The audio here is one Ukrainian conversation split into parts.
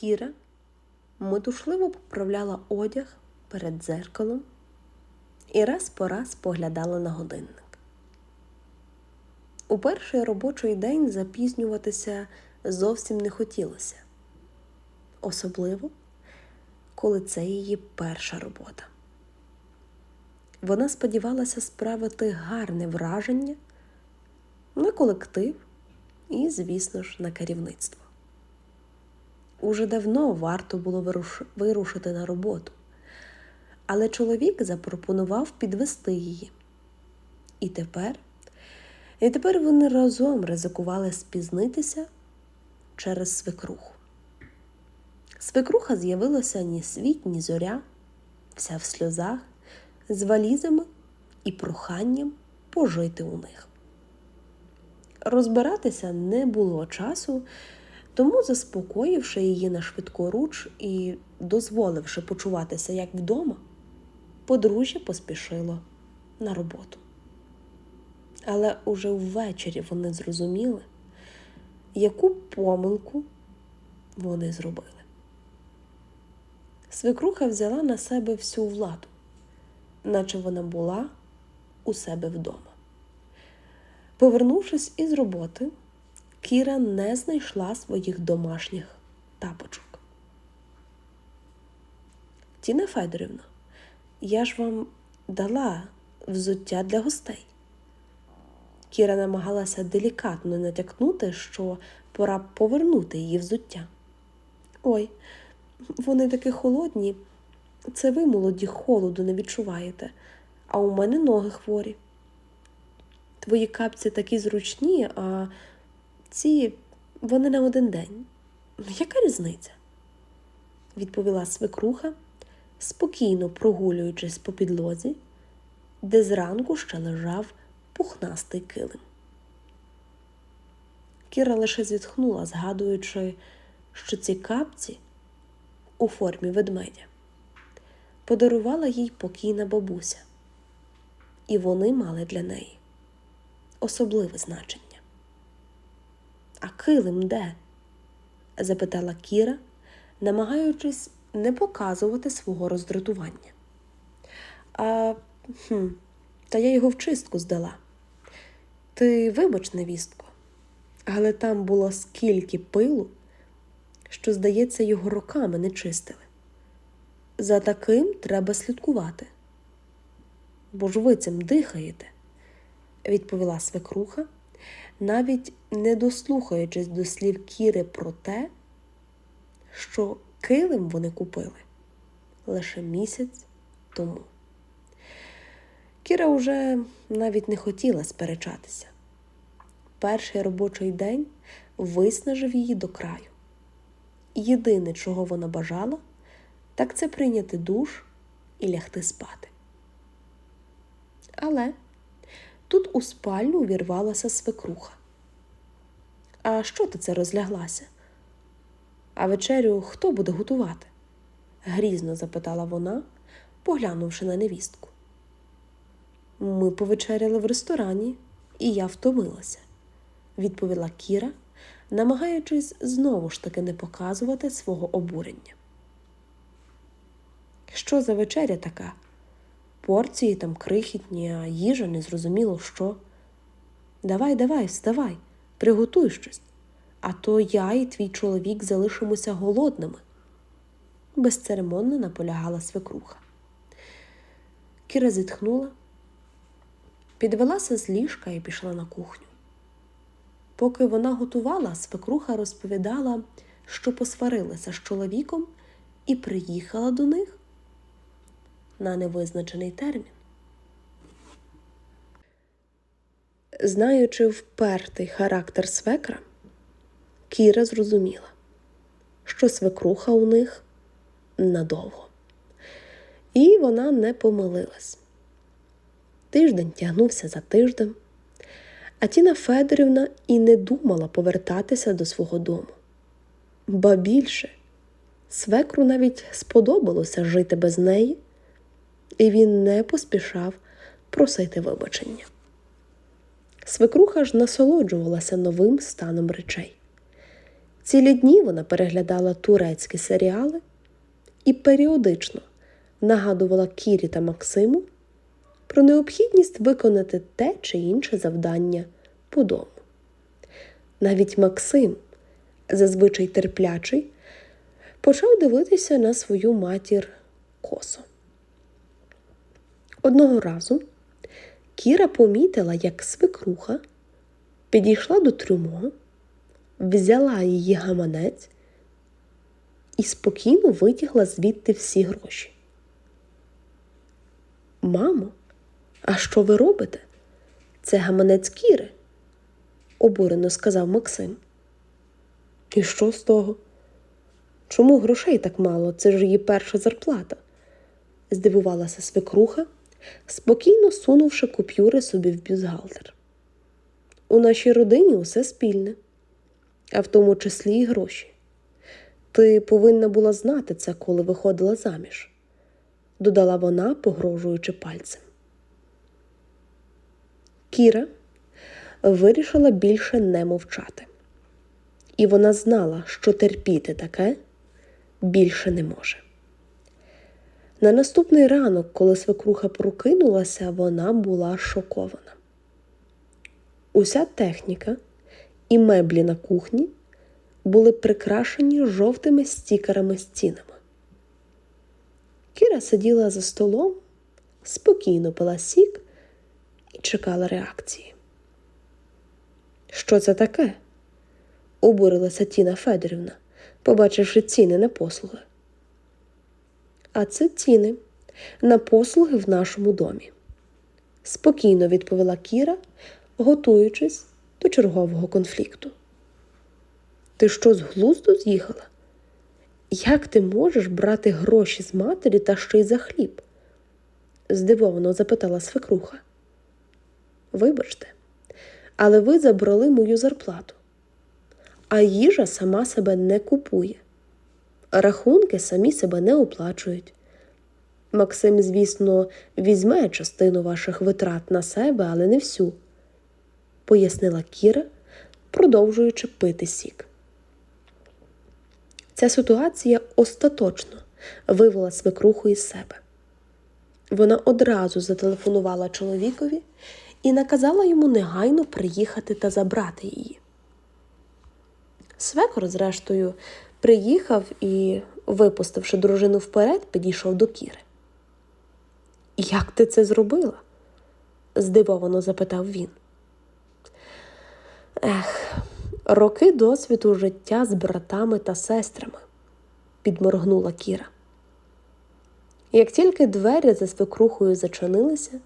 Кіра метушливо поправляла одяг перед дзеркалом і раз по раз поглядала на годинник. У перший робочий день запізнюватися зовсім не хотілося, особливо, коли це її перша робота. Вона сподівалася справити гарне враження на колектив і, звісно ж, на керівництво. Уже давно варто було вирушити на роботу, але чоловік запропонував підвести її. І тепер, і тепер вони разом ризикували спізнитися через свекруху. Свекруха з'явилася ні світ, ні зоря, вся в сльозах, з валізами і проханням пожити у них. Розбиратися не було часу, тому, заспокоївши її на швидкоруч і дозволивши почуватися як вдома, подружжя поспішило на роботу. Але уже ввечері вони зрозуміли, яку помилку вони зробили. Свекруха взяла на себе всю владу, наче вона була у себе вдома. Повернувшись із роботи, Кіра не знайшла своїх домашніх тапочок. Тіна Федорівна, я ж вам дала взуття для гостей. Кіра намагалася делікатно натякнути, що пора повернути її взуття. Ой, вони такі холодні. Це ви, молоді, холоду не відчуваєте, а у мене ноги хворі. Твої капці такі зручні, а ці вони на один день. Яка різниця? відповіла свекруха, спокійно прогулюючись по підлозі, де зранку ще лежав пухнастий килим. Кіра лише зітхнула, згадуючи, що ці капці у формі ведмедя подарувала їй покійна бабуся, і вони мали для неї особливе значення. А килим де? запитала Кіра, намагаючись не показувати свого роздратування. А хм, та я його в чистку здала. Ти вибач, невістко, але там було скільки пилу, що, здається, його роками не чистили. За таким треба слідкувати. Бо ж ви цим дихаєте, відповіла свекруха, навіть не дослухаючись до слів Кіри про те, що килим вони купили лише місяць тому. Кіра уже навіть не хотіла сперечатися. Перший робочий день виснажив її до краю. Єдине, чого вона бажала, так це прийняти душ і лягти спати. Але тут у спальню увірвалася свекруха. А що ти це розляглася? А вечерю хто буде готувати? грізно запитала вона, поглянувши на невістку. Ми повечеряли в ресторані, і я втомилася, відповіла Кіра, намагаючись знову ж таки не показувати свого обурення. Що за вечеря така? Порції там крихітні, а їжа незрозуміло що. Давай, давай, вставай, приготуй щось, а то я і твій чоловік залишимося голодними, безцеремонно наполягала свекруха. Кіра зітхнула, підвелася з ліжка і пішла на кухню. Поки вона готувала, свекруха розповідала, що посварилася з чоловіком і приїхала до них на невизначений термін. Знаючи впертий характер свекра, Кіра зрозуміла, що свекруха у них надовго. І вона не помилилась. Тиждень тягнувся за тиждем, а Тіна Федорівна і не думала повертатися до свого дому. Ба більше, свекру навіть сподобалося жити без неї, і він не поспішав просити вибачення. Свекруха ж насолоджувалася новим станом речей. Цілі дні вона переглядала турецькі серіали і періодично нагадувала Кірі та Максиму про необхідність виконати те чи інше завдання по дому. Навіть Максим, зазвичай терплячий, почав дивитися на свою матір. Одного разу Кіра помітила, як свекруха підійшла до трюмо, взяла її гаманець і спокійно витягла звідти всі гроші. Мамо, а що ви робите? Це гаманець Кіри, обурено сказав Максим. І що з того? Чому грошей так мало? Це ж її перша зарплата, здивувалася свекруха, спокійно сунувши купюри собі в бюстгальтер. У нашій родині усе спільне, а в тому числі і гроші. Ти повинна була знати це, коли виходила заміж, додала вона, погрожуючи пальцем. Кіра вирішила більше не мовчати, і вона знала, що терпіти таке більше не може. На наступний ранок, коли свекруха прокинулася, вона була шокована. Уся техніка і меблі на кухні були прикрашені жовтими стікерами стінами. Кіра сиділа за столом, спокійно пила сік і чекала реакції. Що це таке? обурилася Тіна Федорівна, побачивши ціни на послуги. А це ціни на послуги в нашому домі, спокійно відповіла Кіра, готуючись до чергового конфлікту. Ти що з глузду з'їхала? Як ти можеш брати гроші з матері та ще й за хліб? здивовано запитала свекруха. Вибачте, але ви забрали мою зарплату, а їжа сама себе не купує. Рахунки самі себе не оплачують. Максим, звісно, візьме частину ваших витрат на себе, але не всю, пояснила Кіра, продовжуючи пити сік. Ця ситуація остаточно вивела свекруху із себе. Вона одразу зателефонувала чоловікові і наказала йому негайно приїхати та забрати її. Свекор, зрештою, приїхав і, випустивши дружину вперед, підійшов до Кіри. Як ти це зробила? здивовано запитав він. Ех, роки досвіду життя з братами та сестрами, підморгнула Кіра. Як тільки двері за свекрухою зачинилися,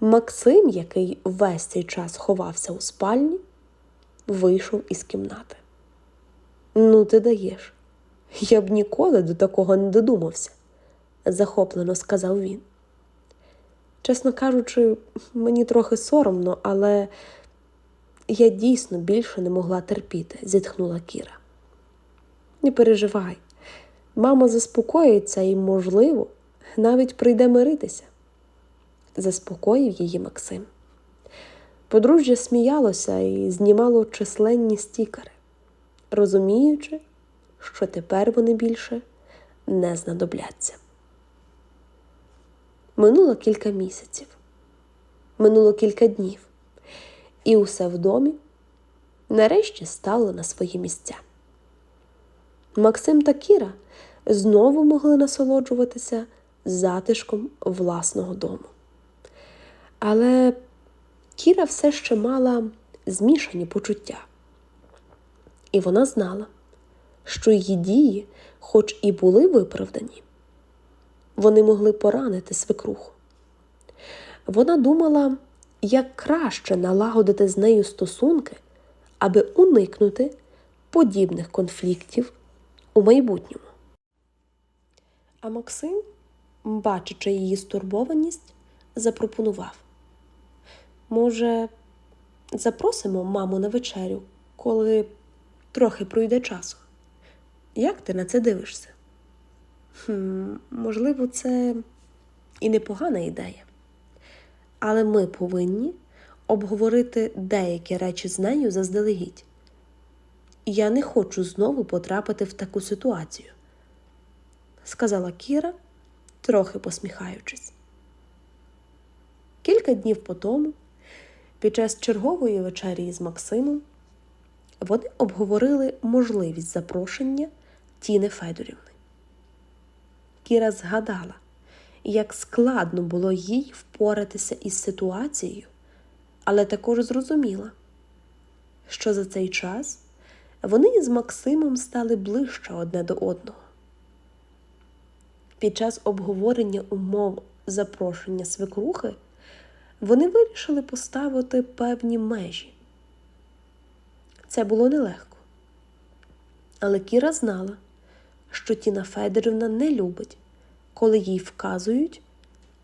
Максим, який весь цей час ховався у спальні, вийшов із кімнати. Ну, ти даєш. Я б ніколи до такого не додумався, захоплено сказав він. Чесно кажучи, мені трохи соромно, але я дійсно більше не могла терпіти, зітхнула Кіра. Не переживай, мама заспокоїться і, можливо, навіть прийде миритися, заспокоїв її Максим. Подружжя сміялося і знімало численні стікери, розуміючи, що тепер вони більше не знадобляться. Минуло кілька місяців, минуло кілька днів, і усе в домі нарешті стало на свої місця. Максим та Кіра знову могли насолоджуватися затишком власного дому. Але Кіра все ще мала змішані почуття, і вона знала, що її дії, хоч і були виправдані, вони могли поранити свекруху. Вона думала, як краще налагодити з нею стосунки, аби уникнути подібних конфліктів у майбутньому. А Максим, бачачи її стурбованість, запропонував може, запросимо маму на вечерю, коли трохи пройде часу. Як ти на це дивишся? Хм, Можливо, це і непогана ідея. Але ми повинні обговорити деякі речі з нею заздалегідь. я не хочу знову потрапити в таку ситуацію, сказала Кіра, трохи посміхаючись. Кілька днів по тому, під час чергової вечері з Максимом, вони обговорили можливість запрошення Тіни Федорівни. Кіра згадала, як складно було їй впоратися із ситуацією, але також зрозуміла, що за цей час вони із Максимом стали ближче одне до одного. Під час обговорення умов запрошення свекрухи вони вирішили поставити певні межі. Це було нелегко. Але Кіра знала, що Тіна Федорівна не любить, коли їй вказують,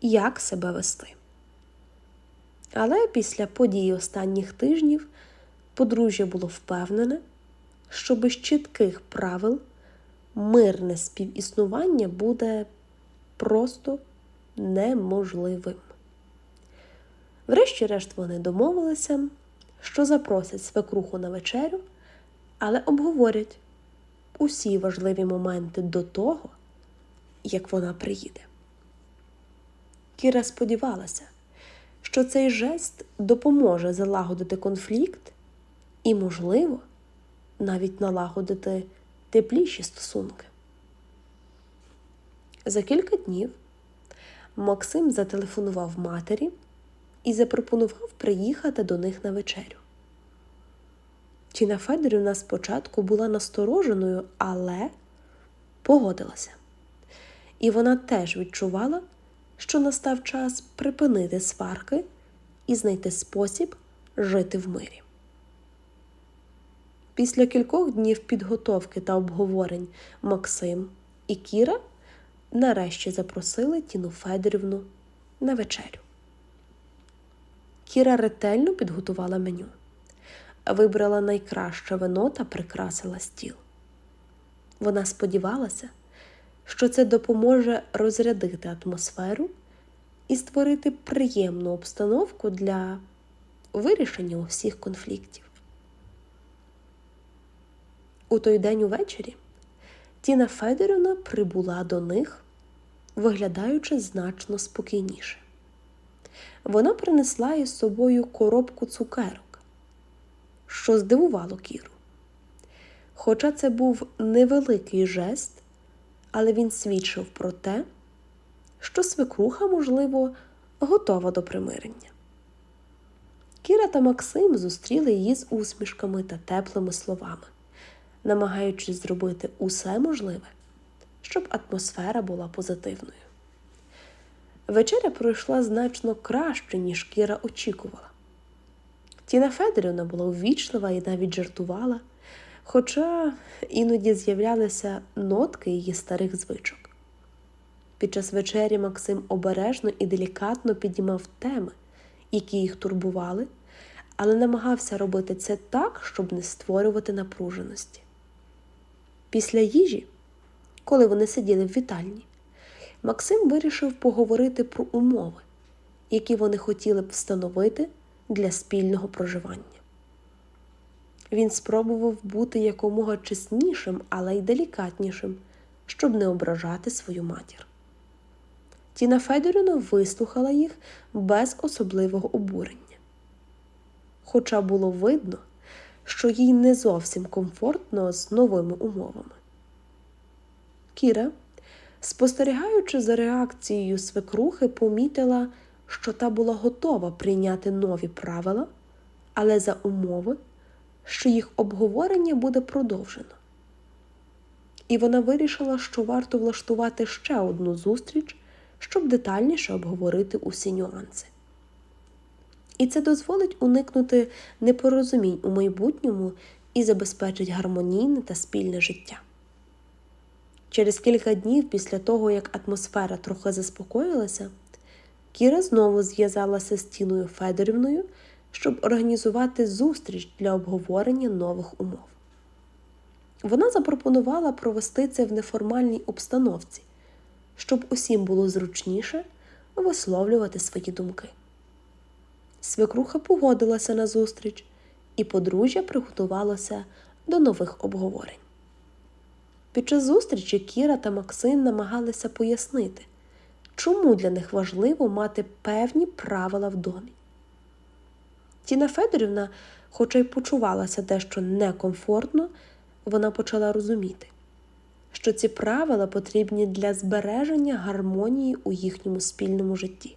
як себе вести. Але після подій останніх тижнів подружжя було впевнене, що без чітких правил мирне співіснування буде просто неможливим. Врешті-решт вони домовилися, що запросять свекруху на вечерю, але обговорять усі важливі моменти до того, як вона приїде. Кіра сподівалася, що цей жест допоможе залагодити конфлікт і, можливо, навіть налагодити тепліші стосунки. За кілька днів Максим зателефонував матері і запропонував приїхати до них на вечерю. Тіна Федорівна спочатку була настороженою, але погодилася. І вона теж відчувала, що настав час припинити сварки і знайти спосіб жити в мирі. Після кількох днів підготовки та обговорень Максим і Кіра нарешті запросили Тіну Федорівну на вечерю. Кіра ретельно підготувала меню, вибрала найкраще вино та прикрасила стіл. Вона сподівалася, що це допоможе розрядити атмосферу і створити приємну обстановку для вирішення усіх конфліктів. У той день увечері Тіна Федорівна прибула до них, виглядаючи значно спокійніше. Вона принесла із собою коробку цукерок, що здивувало Кіру. Хоча це був невеликий жест, але він свідчив про те, що свекруха, можливо, готова до примирення. Кіра та Максим зустріли її з усмішками та теплими словами, намагаючись зробити усе можливе, щоб атмосфера була позитивною. Вечеря пройшла значно краще, ніж Кіра очікувала. Тіна Федорівна була увічлива і навіть жартувала, хоча іноді з'являлися нотки її старих звичок. Під час вечері Максим обережно і делікатно підіймав теми, які їх турбували, але намагався робити це так, щоб не створювати напруженості. Після їжі, коли вони сиділи в вітальні, Максим вирішив поговорити про умови, які вони хотіли б встановити для спільного проживання. Він спробував бути якомога чеснішим, але й делікатнішим, щоб не ображати свою матір. Тіна Федорівна вислухала їх без особливого обурення. Хоча було видно, що їй не зовсім комфортно з новими умовами. Кіра, спостерігаючи за реакцією свекрухи, помітила, що та була готова прийняти нові правила, але за умови, що їх обговорення буде продовжено. І вона вирішила, що варто влаштувати ще одну зустріч, щоб детальніше обговорити усі нюанси. І це дозволить уникнути непорозумінь у майбутньому і забезпечить гармонійне та спільне життя. Через кілька днів після того, як атмосфера трохи заспокоїлася, Кіра знову зв'язалася з Тіною Федорівною, щоб організувати зустріч для обговорення нових умов. Вона запропонувала провести це в неформальній обстановці, щоб усім було зручніше висловлювати свої думки. Свекруха погодилася на зустріч, і подружжя приготувалося до нових обговорень. Під час зустрічі Кіра та Максим намагалися пояснити, чому для них важливо мати певні правила в домі. Тіна Федорівна, хоча й почувалася дещо некомфортно, вона почала розуміти, що ці правила потрібні для збереження гармонії у їхньому спільному житті.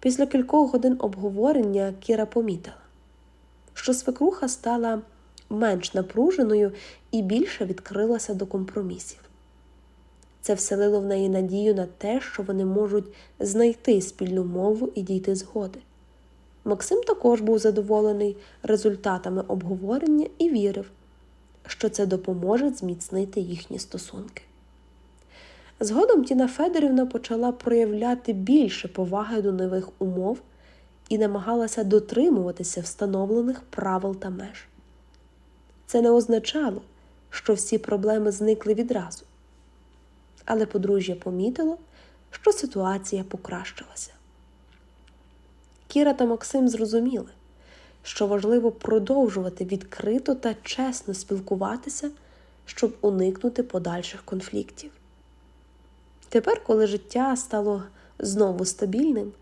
Після кількох годин обговорення Кіра помітила, що свекруха стала менш напруженою і більше відкрилася до компромісів. Це вселило в неї надію на те, що вони можуть знайти спільну мову і дійти згоди. Максим також був задоволений результатами обговорення і вірив, що це допоможе зміцнити їхні стосунки. Згодом Тіна Федорівна почала проявляти більше поваги до нових умов і намагалася дотримуватися встановлених правил та меж. Це не означало, що всі проблеми зникли відразу, але подружжя помітило, що ситуація покращилася. Кіра та Максим зрозуміли, що важливо продовжувати відкрито та чесно спілкуватися, щоб уникнути подальших конфліктів. Тепер, коли життя стало знову стабільним,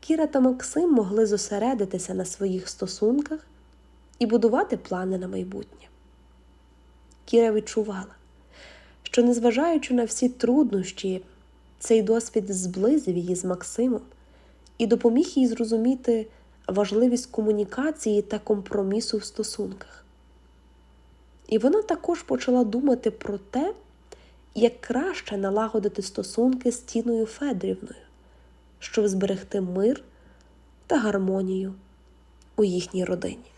Кіра та Максим могли зосередитися на своїх стосунках і будувати плани на майбутнє. Кіра відчувала, що, незважаючи на всі труднощі, цей досвід зблизив її з Максимом і допоміг їй зрозуміти важливість комунікації та компромісу в стосунках. І вона також почала думати про те, як краще налагодити стосунки з Тіною Федорівною, щоб зберегти мир та гармонію у їхній родині.